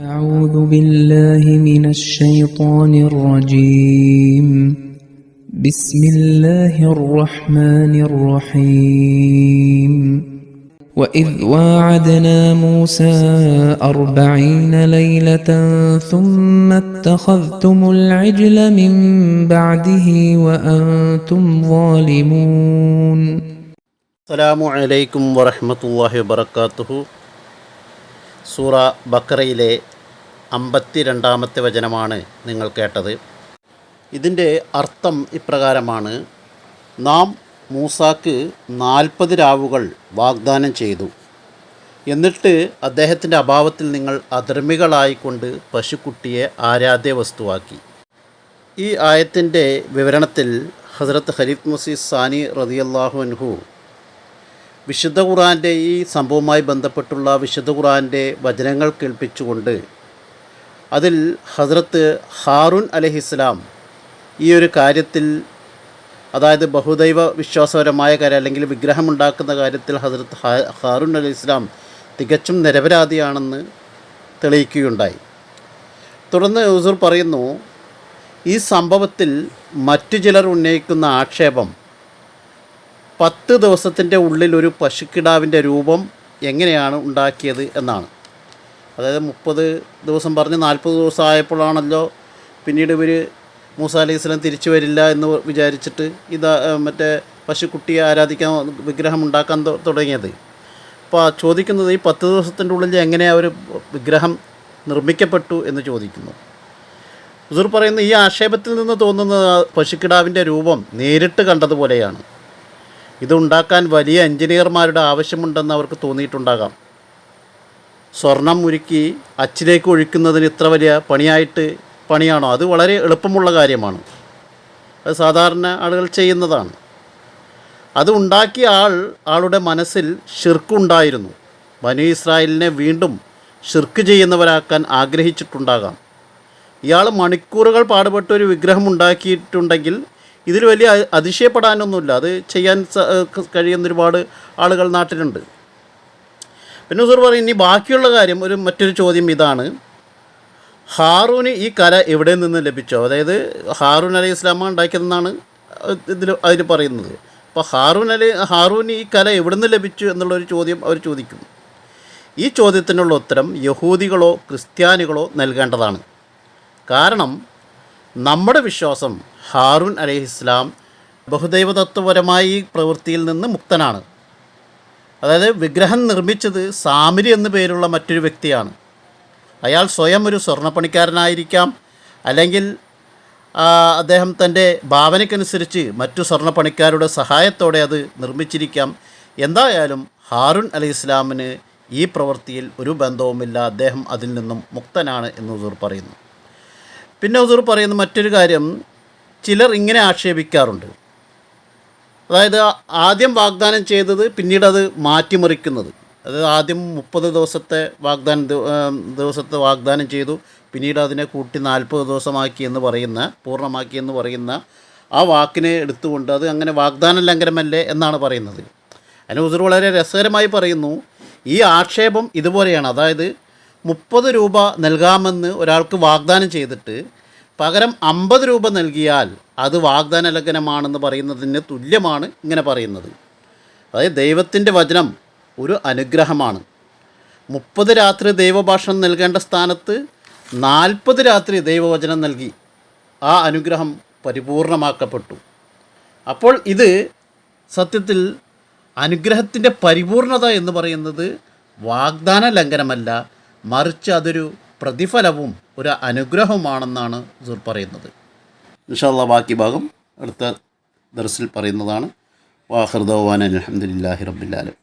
أعوذ بالله من الشيطان الرجيم. بسم الله الرحمن الرحيم. وإذ واعدنا موسى أربعين ليلة ثم اتخذتم العجل من بعده وأنتم ظالمون. السلام عليكم ورحمة الله وبركاته. സൂറ ബക്കറയിലെ അമ്പത്തി രണ്ടാമത്തെ വചനമാണ് നിങ്ങൾ കേട്ടത്. ഇതിന്റെ അർത്ഥം ഇപ്രകാരമാണ്. നാം മൂസാക്ക് നാൽപ്പത് രാവുകൾ വാഗ്ദാനം ചെയ്തു. എന്നിട്ട് അദ്ദേഹത്തിന്റെ അഭാവത്തിൽ നിങ്ങൾ അധർമ്മികളായിക്കൊണ്ട് പശുക്കുട്ടിയെ ആരാധ്യ വസ്തുവാക്കി ഈ ആയത്തിന്റെ വിവരണത്തിൽ ഹസ്രത്ത് ഖലീഫ് മുസീസ് സാനി റതിയല്ലാഹു അൻഹു വിശുദ്ധ ഖുറാന്റെ ഈ സംഭവവുമായി ബന്ധപ്പെട്ടുള്ള വിശുദ്ധ ഖുറാന്റെ വചനങ്ങൾ കേൾപ്പിച്ചുകൊണ്ട് അതിൽ ഹസ്രത്ത് ഹാറുൻ അലഹിസ്ലാം ഈ ഒരു കാര്യത്തിൽ അതായത് ബഹുദൈവ വിശ്വാസപരമായ കാര്യം അല്ലെങ്കിൽ വിഗ്രഹമുണ്ടാക്കുന്ന കാര്യത്തിൽ ഹസ്രത്ത് ഹാറുൻ അലി ഇസ്ലാം തികച്ചും നിരപരാധിയാണെന്ന് തെളിയിക്കുകയുണ്ടായി. തുടർന്ന് ഹുസൂർ പറയുന്നു ഈ സംഭവത്തിൽ മറ്റു ചിലർ ഉന്നയിക്കുന്ന ആക്ഷേപം പത്ത് ദിവസത്തിന്റെ ഉള്ളിൽ ഒരു പശുക്കിടാവിന്റെ രൂപം എങ്ങനെയാണ് ഉണ്ടാക്കിയത് എന്നാണ്. അതായത് മുപ്പത് ദിവസം പറഞ്ഞ് നാൽപ്പത് ദിവസം ആയപ്പോഴാണല്ലോ പിന്നീട് ഇവർ മൂസ അലൈഹി സ്വലം തിരിച്ചു വരില്ല എന്ന് വിചാരിച്ചിട്ട് ഇതാ മറ്റേ പശുക്കുട്ടിയെ ആരാധിക്കാൻ വിഗ്രഹം ഉണ്ടാക്കാൻ തുടങ്ങിയത്. അപ്പോൾ ചോദിക്കുന്നത് ഈ പത്ത് ദിവസത്തിന്റെ ഉള്ളിൽ എങ്ങനെയാണ് ഒരു വിഗ്രഹം നിർമ്മിക്കപ്പെട്ടു എന്ന് ചോദിക്കുന്നു. ഹുസൂർ പറയുന്ന ഈ ആക്ഷേപത്തിൽ നിന്ന് തോന്നുന്നത് പശുക്കിടാവിന്റെ രൂപം നേരിട്ട് കണ്ടതുപോലെയാണ്. ഇതുണ്ടാക്കാൻ വലിയ എഞ്ചിനീയർമാരുടെ ആവശ്യമുണ്ടെന്ന് അവർക്ക് തോന്നിയിട്ടുണ്ടാകാം. സ്വർണം ഉരുക്കി അച്ചിലേക്ക് ഒഴിക്കുന്നതിന് ഇത്ര വലിയ പണിയായിട്ട് പണിയാണോ? അത് വളരെ എളുപ്പമുള്ള കാര്യമാണ്. അത് സാധാരണ ആളുകൾ ചെയ്യുന്നതാണ്. അത് ഉണ്ടാക്കിയ ആൾ ആളുടെ മനസ്സിൽ ഷിർക്കുണ്ടായിരുന്നു ബനു ഇസ്രായേലിനെ വീണ്ടും ഷിർക്ക് ചെയ്യുന്നവരാക്കാൻ ആഗ്രഹിച്ചിട്ടുണ്ടാകാം. ഇയാൾ മണിക്കൂറുകൾ പാടുപെട്ട് ഒരു വിഗ്രഹം ഉണ്ടാക്കിയിട്ടുണ്ടെങ്കിൽ ഇതിൽ വലിയ അതിശയപ്പെടാനൊന്നുമില്ല. അത് ചെയ്യാൻ കഴിയുന്ന ഒരുപാട് ആളുകൾ നാട്ടിലുണ്ട്. പിന്നെ ഹുസൂർ പറയും ഇനി ബാക്കിയുള്ള കാര്യം ഒരു മറ്റൊരു ചോദ്യം ഇതാണ്. ഹാറൂന് ഈ കല എവിടെ നിന്ന് ലഭിച്ചോ? അതായത് ഹാറൂൻ അലൈഹി ഇസ്ലാമ ഉണ്ടാക്കിയതെന്നാണ് ഇതിൽ അതിൽ പറയുന്നത്. അപ്പോൾ ഹാറൂൻ അലി ഹാറൂന് ഈ കല എവിടെ നിന്ന് ലഭിച്ചു എന്നുള്ളൊരു ചോദ്യം അവർ ചോദിക്കും. ഈ ചോദ്യത്തിനുള്ള ഉത്തരം യഹൂദികളോ ക്രിസ്ത്യാനികളോ നൽകേണ്ടതാണ്. കാരണം നമ്മുടെ വിശ്വാസം ഹാറൂൻ അലൈഹിസ്ലാം ബഹുദൈവതത്വപരമായ ഈ പ്രവൃത്തിയിൽ നിന്ന് മുക്തനാണ്. അതായത് വിഗ്രഹം നിർമ്മിച്ചത് സാമിരി എന്നു പേരുള്ള മറ്റൊരു വ്യക്തിയാണ്. അയാൾ സ്വയം ഒരു സ്വർണപ്പണിക്കാരനായിരിക്കാം അല്ലെങ്കിൽ അദ്ദേഹം തന്റെ ഭാവനയ്ക്കനുസരിച്ച് മറ്റു സ്വർണപ്പണിക്കാരുടെ സഹായത്തോടെ അത് നിർമ്മിച്ചിരിക്കാം. എന്തായാലും ഹാറുൻ അലി ഇസ്ലാമിന് ഈ പ്രവൃത്തിയിൽ ഒരു ബന്ധവുമില്ല. അദ്ദേഹം അതിൽ നിന്നും മുക്തനാണ് എന്ന് പറയുന്നു. പിന്നെ ഹുസൂർ പറയുന്ന മറ്റൊരു കാര്യം ചിലർ ഇങ്ങനെ ആക്ഷേപിക്കാറുണ്ട്. അതായത് ആദ്യം വാഗ്ദാനം ചെയ്തത് പിന്നീട് അത് മാറ്റിമറിക്കുന്നത്. അതായത് ആദ്യം മുപ്പത് ദിവസത്തെ വാഗ്ദാനം ദിവസത്തെ വാഗ്ദാനം ചെയ്തു പിന്നീട് അതിനെ കൂട്ടി നാൽപ്പത് ദിവസമാക്കി എന്ന് പറയുന്ന പൂർണമാക്കി എന്ന് പറയുന്ന ആ വാക്കിനെ എടുത്തുകൊണ്ട് അത് അങ്ങനെ വാഗ്ദാന ലംഘനമല്ലേ എന്നാണ് പറയുന്നത്. അതിന് ഹുസൂർ വളരെ രസകരമായി പറയുന്നു ഈ ആക്ഷേപം ഇതുപോലെയാണ്. അതായത് മുപ്പത് രൂപ നൽകാമെന്ന് ഒരാൾക്ക് വാഗ്ദാനം ചെയ്തിട്ട് പകരം അമ്പത് രൂപ നൽകിയാൽ അത് വാഗ്ദാന ലംഘനമാണെന്ന് പറയുന്നതിന് തുല്യമാണ് ഇങ്ങനെ പറയുന്നത്. അതായത് ദൈവത്തിന്റെ വചനം ഒരു അനുഗ്രഹമാണ്. മുപ്പത് രാത്രി ദൈവഭാഷണം നൽകേണ്ട സ്ഥാനത്ത് നാൽപ്പത് രാത്രി ദൈവവചനം നൽകി ആ അനുഗ്രഹം പരിപൂർണമാക്കപ്പെട്ടു. അപ്പോൾ ഇത് സത്യത്തിൽ അനുഗ്രഹത്തിന്റെ പരിപൂർണത എന്ന് പറയുന്നത് വാഗ്ദാന ലംഘനമല്ല മറിച്ച് അതൊരു പ്രതിഫലവും ഒരു അനുഗ്രഹവുമാണെന്നാണ് സുർ പറയുന്നത്. ഇൻഷാല്ല ബാക്കി ഭാഗം അടുത്ത ദർസിൽ പറയുന്നതാണ്. വാഹൃദവാൻ അലഹമുല്ലാഹി റബ്ബില്ലാലും